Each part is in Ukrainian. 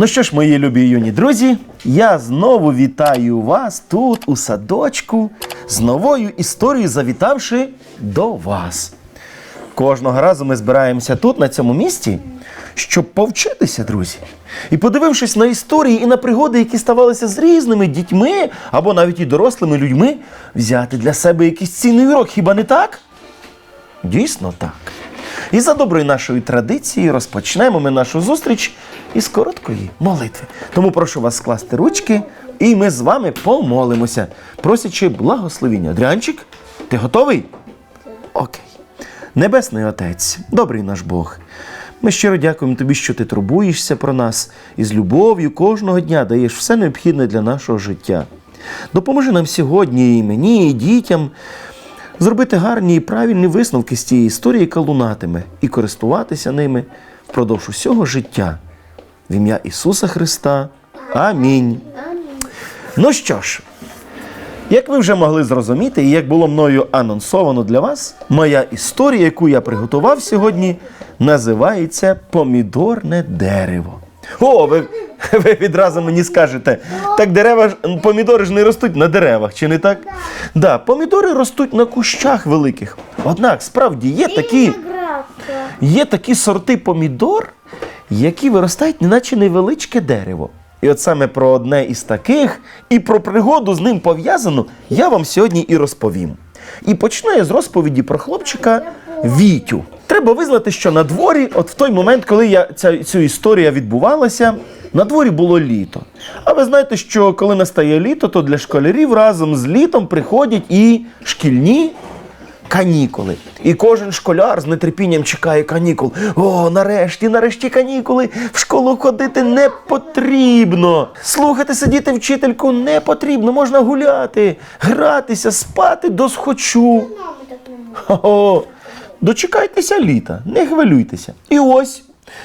Ну що ж, мої любі юні друзі, я знову вітаю вас тут, у садочку, з новою історією, завітавши до вас. Кожного разу ми збираємося тут, на цьому місці, щоб повчитися, друзі. І подивившись на історії і на пригоди, які ставалися з різними дітьми або навіть і дорослими людьми, взяти для себе якийсь цінний урок, хіба не так? Дійсно так. І за доброю нашою традицією розпочнемо ми нашу зустріч із короткої молитви. Тому прошу вас скласти ручки, і ми з вами помолимося, просячи благословіння. Адріанчик, ти готовий? Окей. Небесний Отець, добрий наш Бог. Ми щиро дякуємо тобі, що ти турбуєшся про нас і з любов'ю кожного дня даєш все необхідне для нашого життя. Допоможи нам сьогодні і мені, і дітям зробити гарні і правильні висновки з цієї історії, яка лунатиме, і користуватися ними впродовж усього життя. В ім'я Ісуса Христа. Амінь. Ну що ж, як ви вже могли зрозуміти, і як було мною анонсовано для вас, моя історія, яку я приготував сьогодні, називається Помідорне дерево. О, ви, ви відразу мені скажете, так дерева ж помідори ж не ростуть на деревах, чи не так? Да, помідори ростуть на кущах великих. Однак справді є такі, є такі сорти помідор, які виростають, неначе невеличке дерево. І от саме про одне із таких і про пригоду з ним пов'язану я вам сьогодні і розповім. І почну я з розповіді про хлопчика Вітю. Треба визнати, що на дворі, от в той момент, коли я ця, ця історія відбувалася, на дворі було літо. А ви знаєте, що коли настає літо, то для школярів разом з літом приходять і шкільні канікули. І кожен школяр з нетерпінням чекає канікул. О, нарешті, нарешті канікули. В школу ходити не потрібно. Слухати сидіти вчительку не потрібно. Можна гуляти, гратися, спати досхочу. О, дочекайтеся літа, не хвилюйтеся. І ось.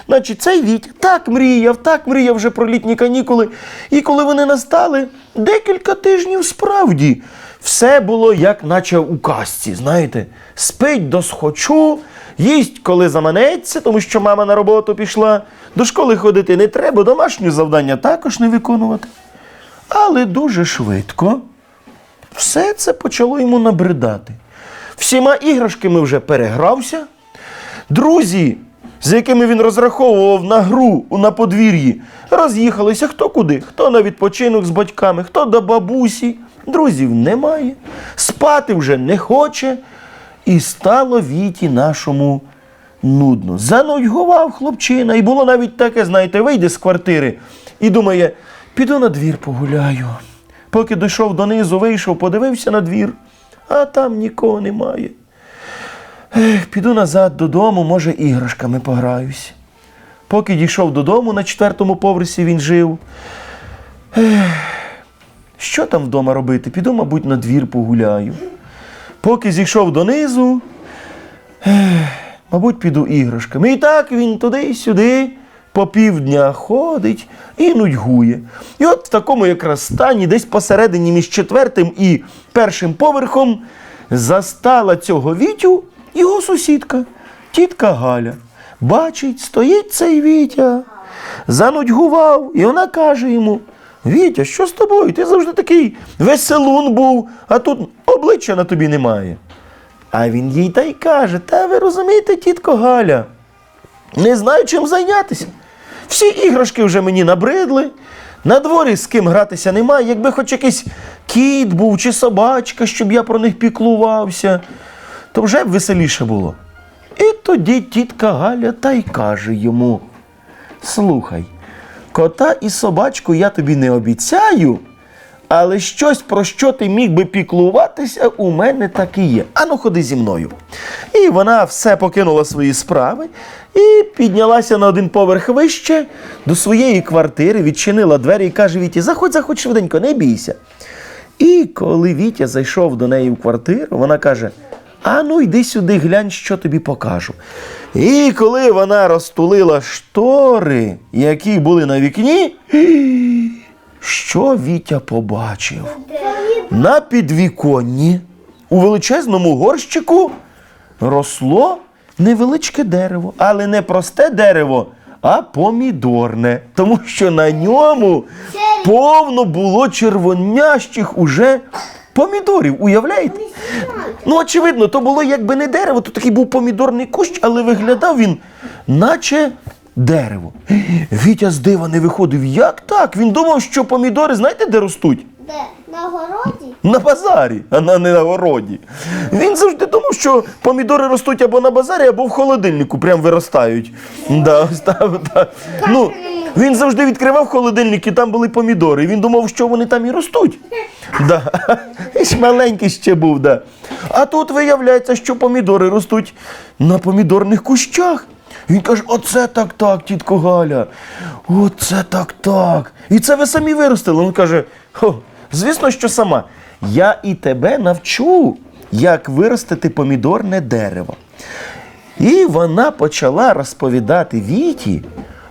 Значить, цей Вітя так мріяв, так мріяв вже про літні канікули. І коли вони настали, декілька тижнів справді все було як наче у казці, знаєте, спить досхочу, їсть, коли заманеться, тому що мама на роботу пішла. До школи ходити не треба, домашні завдання також не виконувати. Але дуже швидко все це почало йому набридати. Всіма іграшками вже перегрався. Друзі, з якими він розраховував на гру на подвір'ї, роз'їхалися хто куди, хто на відпочинок з батьками, хто до бабусі. Друзів немає, спати вже не хоче. І стало віті нашому нудно. Занудьгував хлопчина, і було навіть таке, знаєте, вийде з квартири і думає, піду на двір погуляю. Поки дійшов донизу, вийшов, подивився на двір, а там нікого немає. Ех, піду назад додому, може, іграшками пограюсь. Поки дійшов додому, на четвертому поверсі він жив. Ех, що там вдома робити? Піду, мабуть, на двір погуляю. Поки зійшов донизу, ех, мабуть, піду іграшками. І так він туди і сюди по півдня ходить і нудьгує. І от в такому якраз стані, десь посередині між четвертим і першим поверхом, застала цього Вітю його сусідка, тітка Галя. Бачить, стоїть цей Вітя, занудьгував, і вона каже йому: Вітя, що з тобою? Ти завжди такий веселун був, а тут обличчя на тобі немає. А він їй та й каже: Та ви розумієте, тітко Галя, не знаю, чим зайнятися. Всі іграшки вже мені набридли. На дворі з ким гратися немає. Якби хоч якийсь кіт був чи собачка, щоб я про них піклувався, то вже б веселіше було. І тоді тітка Галя та й каже йому: Слухай, кота і собачку я тобі не обіцяю, але щось, про що ти міг би піклуватися, у мене так і є. Ану, ходи зі мною. І вона все покинула свої справи і піднялася на один поверх вище до своєї квартири, відчинила двері і каже Віті: заходь, заходь швиденько, не бійся. І коли Вітя зайшов до неї в квартиру, вона каже: Ану, йди сюди, глянь, що тобі покажу. І коли вона розтулила штори, які були на вікні, що Вітя побачив? На підвіконні у величезному горщику росло невеличке дерево, але не просте дерево, а помідорне. Тому що на ньому повно було червонящих уже помідорів. Уявляєте? Ну, очевидно, то було якби не дерево, то такий був помідорний кущ, але виглядав він, наче дерево. Вітя з дива не виходив. Як так? Він думав, що помідори, знаєте, де ростуть? Де? На городі? На базарі, а на- не на городі. Він завжди думав, що помідори ростуть або на базарі, або в холодильнику прям виростають. Да, ось так, так. Ну, він завжди відкривав холодильник, і там були помідори. І він думав, що вони там і ростуть. Да. І ж маленький ще був, да. А тут виявляється, що помідори ростуть на помідорних кущах. Він каже: оце так так, тітко Галя. Оце так так. І це ви самі виростили. Він каже: Хо, звісно, що сама. Я і тебе навчу, як виростити помідорне дерево. І вона почала розповідати Віті,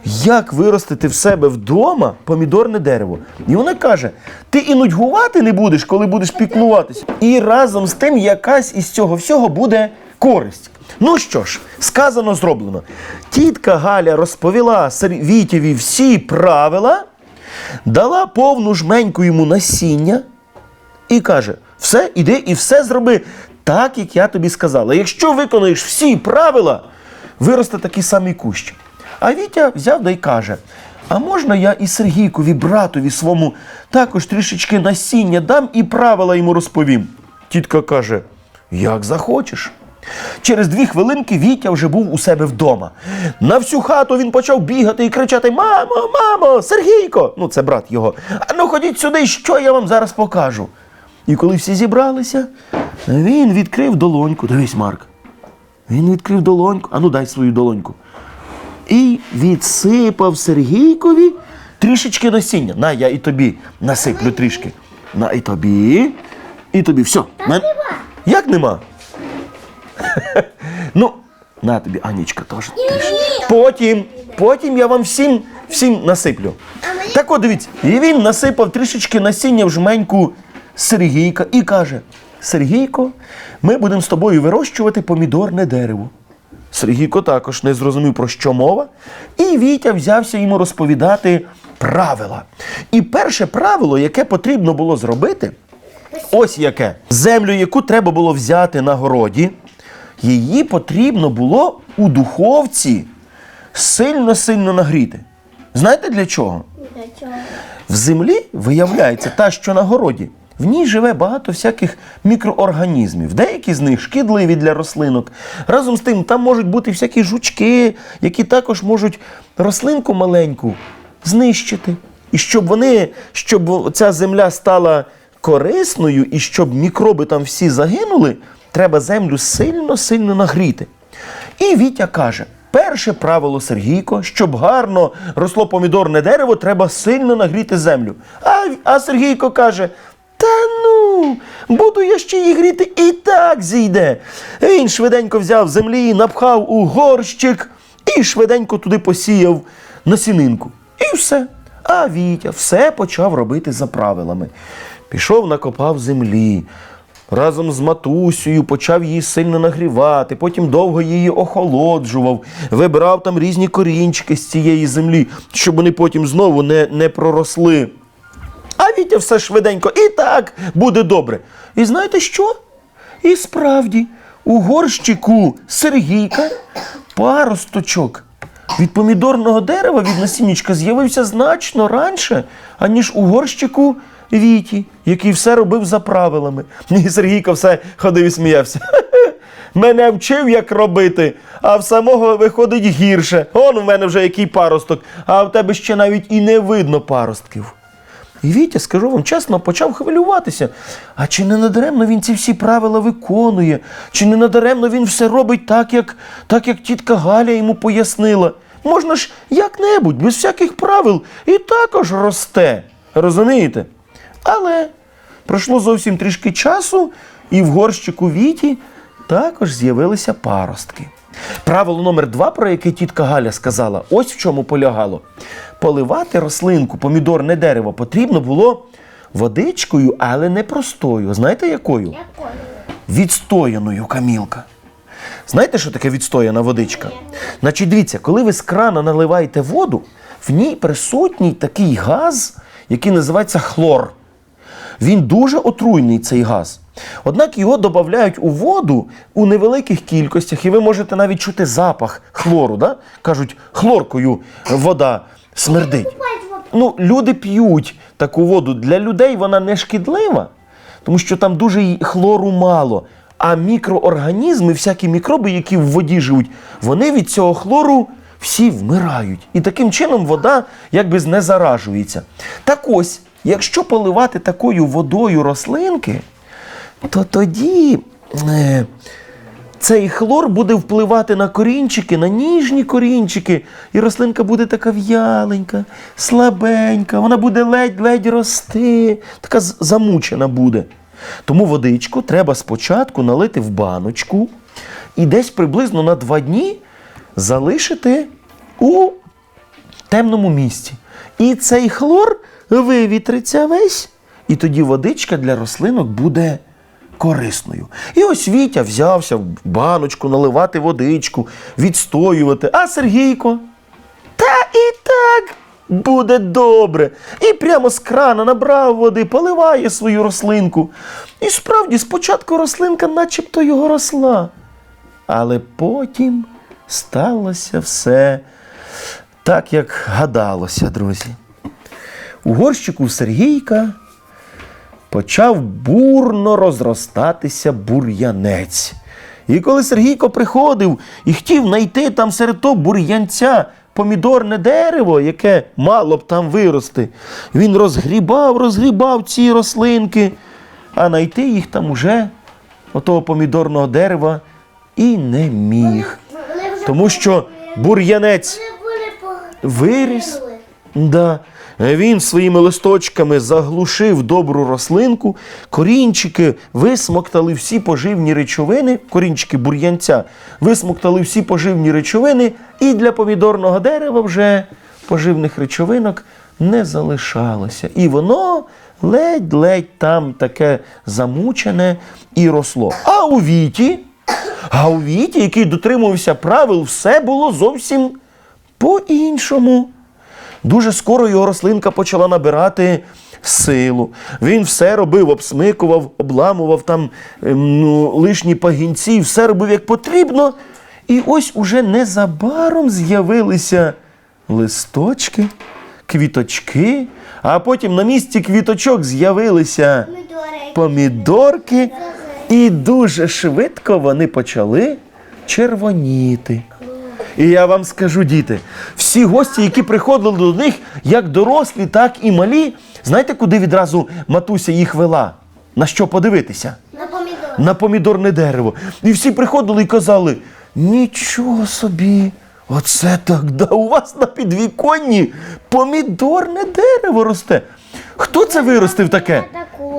як виростити в себе вдома помідорне дерево. І вона каже: ти і нудьгувати не будеш, коли будеш піклуватися. І разом з тим якась із цього всього буде користь. Ну що ж, сказано, зроблено. Тітка Галя розповіла Вітєві всі правила, дала повну жменьку йому насіння і каже: все, іди і все зроби так, як я тобі сказала. Якщо виконаєш всі правила, виросте такий самий кущ. А Вітя взяв да й каже: А можна я і Сергійкові, братові своєму, також трішечки насіння дам і правила йому розповім? Тітка каже: Як захочеш. Через дві хвилинки Вітя вже був у себе вдома. На всю хату він почав бігати і кричати: Мамо, мамо, Сергійко! Ну, це брат його. А ну ходіть сюди, що я вам зараз покажу. І коли всі зібралися, він відкрив долоньку. Дивись, Марк. Він відкрив долоньку. А ну дай свою долоньку. І відсипав Сергійкові трішечки насіння. На, я і тобі насиплю трішки. На і тобі. І тобі. Все. Як нема? ну, на тобі, Анічка, теж. Потім, потім я вам всім, всім насиплю. Так от дивіться, і він насипав трішечки насіння в жменьку Сергійка і каже: Сергійко, ми будемо з тобою вирощувати помідорне дерево. Сергійко також не зрозумів, про що мова, і Вітя взявся йому розповідати правила. І перше правило, яке потрібно було зробити, ось яке: землю, яку треба було взяти на городі, її потрібно було у духовці сильно-сильно нагріти. Знаєте для чого? Для чого? В землі виявляється та, що на городі. В ній живе багато всяких мікроорганізмів. Деякі з них шкідливі для рослинок. Разом з тим, там можуть бути всякі жучки, які також можуть рослинку маленьку знищити. І щоб вони, щоб ця земля стала корисною і щоб мікроби там всі загинули, треба землю сильно-сильно нагріти. І Вітя каже: перше правило Сергійко, щоб гарно росло помідорне дерево, треба сильно нагріти землю. А, а Сергійко каже: Та ну, буду я ще її гріти і так зійде. Він швиденько взяв землі, напхав у горщик і швиденько туди посіяв насінинку. І все. А Вітя все почав робити за правилами. Пішов, накопав землі. Разом з матусею почав її сильно нагрівати, потім довго її охолоджував, вибирав там різні корінчики з цієї землі, щоб вони потім знову не, не проросли. А Вітя все швиденько, і так буде добре. І знаєте що? І справді, у горщику Сергійка паросточок від помідорного дерева від насіннячка з'явився значно раніше, аніж у горщику Віті, який все робив за правилами. І Сергійко все ходив і сміявся. Мене вчив, як робити, а в самого виходить гірше. Он в мене вже який паросток, а в тебе ще навіть і не видно паростків. І Вітя, скажу вам чесно, почав хвилюватися. А чи не надаремно він ці всі правила виконує? Чи не надаремно він все робить так, як, так, як тітка Галя йому пояснила? Можна ж як-небудь, без всяких правил, і також росте. Розумієте? Але пройшло зовсім трішки часу, і в горщику Віті також з'явилися паростки. Правило номер два, про яке тітка Галя сказала, ось в чому полягало. Поливати рослинку, помідорне дерево потрібно було водичкою, але не простою. Знаєте якою? Якою? Відстояною камілка. Знаєте, що таке відстояна водичка? Значить, дивіться, коли ви з крана наливаєте воду, в ній присутній такий газ, який називається хлор. Він дуже отруйний, цей газ. Однак його додають у воду у невеликих кількостях, і ви можете навіть чути запах хлору. Да? Кажуть, хлоркою вода смердить. Ну, люди п'ють таку воду. Для людей вона не шкідлива, тому що там дуже хлору мало. А мікроорганізми, всякі мікроби, які в воді живуть, вони від цього хлору всі вмирають. І таким чином вода якби не заражується. Так ось, якщо поливати такою водою рослинки, то тоді е, цей хлор буде впливати на корінчики, на ніжні корінчики, і рослинка буде така в'яленька, слабенька, вона буде ледь-ледь рости, така замучена буде. Тому водичку треба спочатку налити в баночку і десь приблизно на два дні залишити у темному місці. І цей хлор вивітриться весь, і тоді водичка для рослинок буде корисною. І ось Вітя взявся в баночку наливати водичку, відстоювати. А Сергійко? Та і так буде добре. І прямо з крана набрав води, поливає свою рослинку. І справді, спочатку рослинка начебто його росла. Але потім сталося все так, як гадалося, друзі. У горщику Сергійка почав бурно розростатися бур'янець. І коли Сергійко приходив і хотів знайти там серед того бур'янця помідорне дерево, яке мало б там вирости, він розгрібав, розгрібав ці рослинки, а знайти їх там уже, отого помідорного дерева, і не міг. Тому що бур'янець виріс. Да. Він своїми листочками заглушив добру рослинку, корінчики висмоктали всі поживні речовини, корінчики бур'янця висмоктали всі поживні речовини, і для помідорного дерева вже поживних речовинок не залишалося. І воно ледь-ледь там таке замучене і росло. А у віті, а у віті, який дотримувався правил, все було зовсім по-іншому. Дуже скоро його рослинка почала набирати силу. Він все робив, обсмикував, обламував там ем, ну, лишні пагінці, все робив як потрібно. І ось уже незабаром з'явилися листочки, квіточки, а потім на місці квіточок з'явилися помідорки, і дуже швидко вони почали червоніти. І я вам скажу, діти, всі гості, які приходили до них, як дорослі, так і малі, знаєте, куди відразу матуся їх вела? На що подивитися? На помідор. На помідорне дерево. І всі приходили і казали: нічого собі, оце так, да у вас на підвіконні помідорне дерево росте. Хто це виростив таке?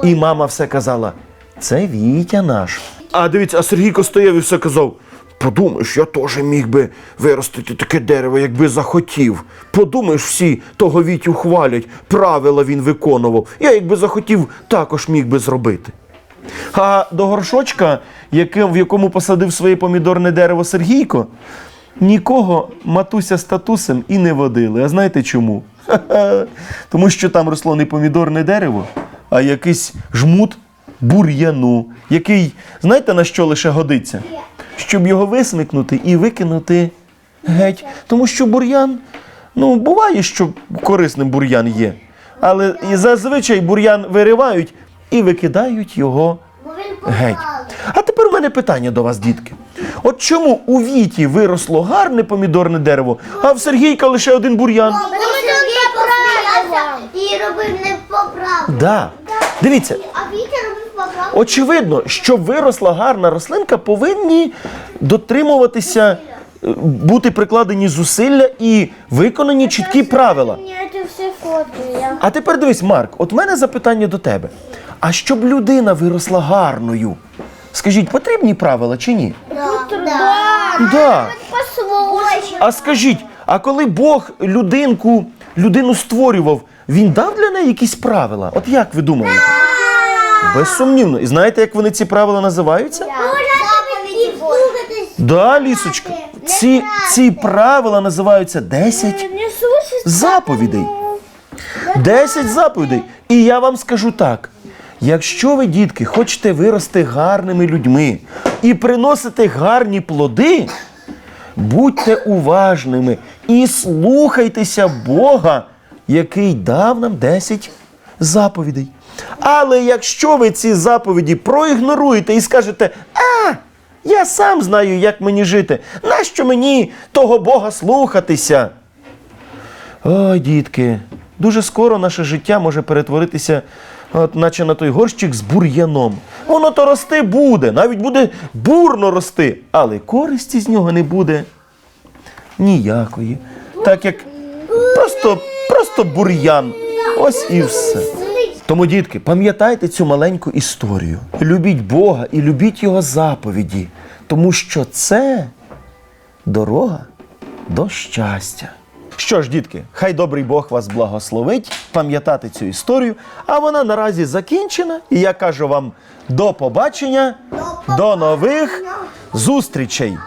І мама все казала: це Вітя наш. А дивіться, а Сергійко стояв і все казав. Подумаєш, я теж міг би виростити таке дерево, якби захотів. Подумаєш, всі того Вітю хвалять, правила він виконував. Я, якби захотів, також міг би зробити. А до горшочка, яким, в якому посадив своє помідорне дерево Сергійко, нікого матуся з татусем і не водили. А знаєте чому? Тому що там росло не помідорне дерево, а якийсь жмут бур'яну, який, знаєте, на що лише годиться? Щоб його висмикнути і викинути геть. Тому що бур'ян, ну, буває, що корисним бур'ян є. Але і зазвичай бур'ян виривають і викидають його геть. А тепер у мене питання до вас, дітки. От чому у Віті виросло гарне помідорне дерево, а в Сергійка лише один бур'ян? Тому Сергій посміявся і робив не по праву. Да. Дивіться, А Вітя робив по праву. Очевидно, щоб виросла гарна рослинка, повинні дотримуватися, е, бути прикладені зусилля і виконані чіткі правила. А тепер дивись, Марк, от в мене запитання до тебе. А щоб людина виросла гарною, скажіть, потрібні правила чи ні? Да. Да. А скажіть, а коли Бог людинку, людину створював, він дав для неї якісь правила? От як ви думаєте? Безсумнівно. І знаєте, як вони ці правила називаються? Заповіді Божі. Да, лісочка. Ці, ці правила називаються 10 заповідей. 10 заповідей. І я вам скажу так: якщо ви, дітки, хочете вирости гарними людьми і приносити гарні плоди, будьте уважними і слухайтеся Бога, який дав нам 10 заповідей. Але якщо ви ці заповіді проігноруєте і скажете, а, я сам знаю, як мені жити, нащо мені того Бога слухатися? Ой, дітки, дуже скоро наше життя може перетворитися, от, наче на той горщик з бур'яном. Воно то рости буде, навіть буде бурно рости, але користі з нього не буде ніякої. Так як просто, просто бур'ян. Ось і все. Тому, дітки, пам'ятайте цю маленьку історію. Любіть Бога і любіть Його заповіді, тому що це дорога до щастя. Що ж, дітки, хай добрий Бог вас благословить пам'ятати цю історію, а вона наразі закінчена. І я кажу вам до побачення, до нових зустрічей!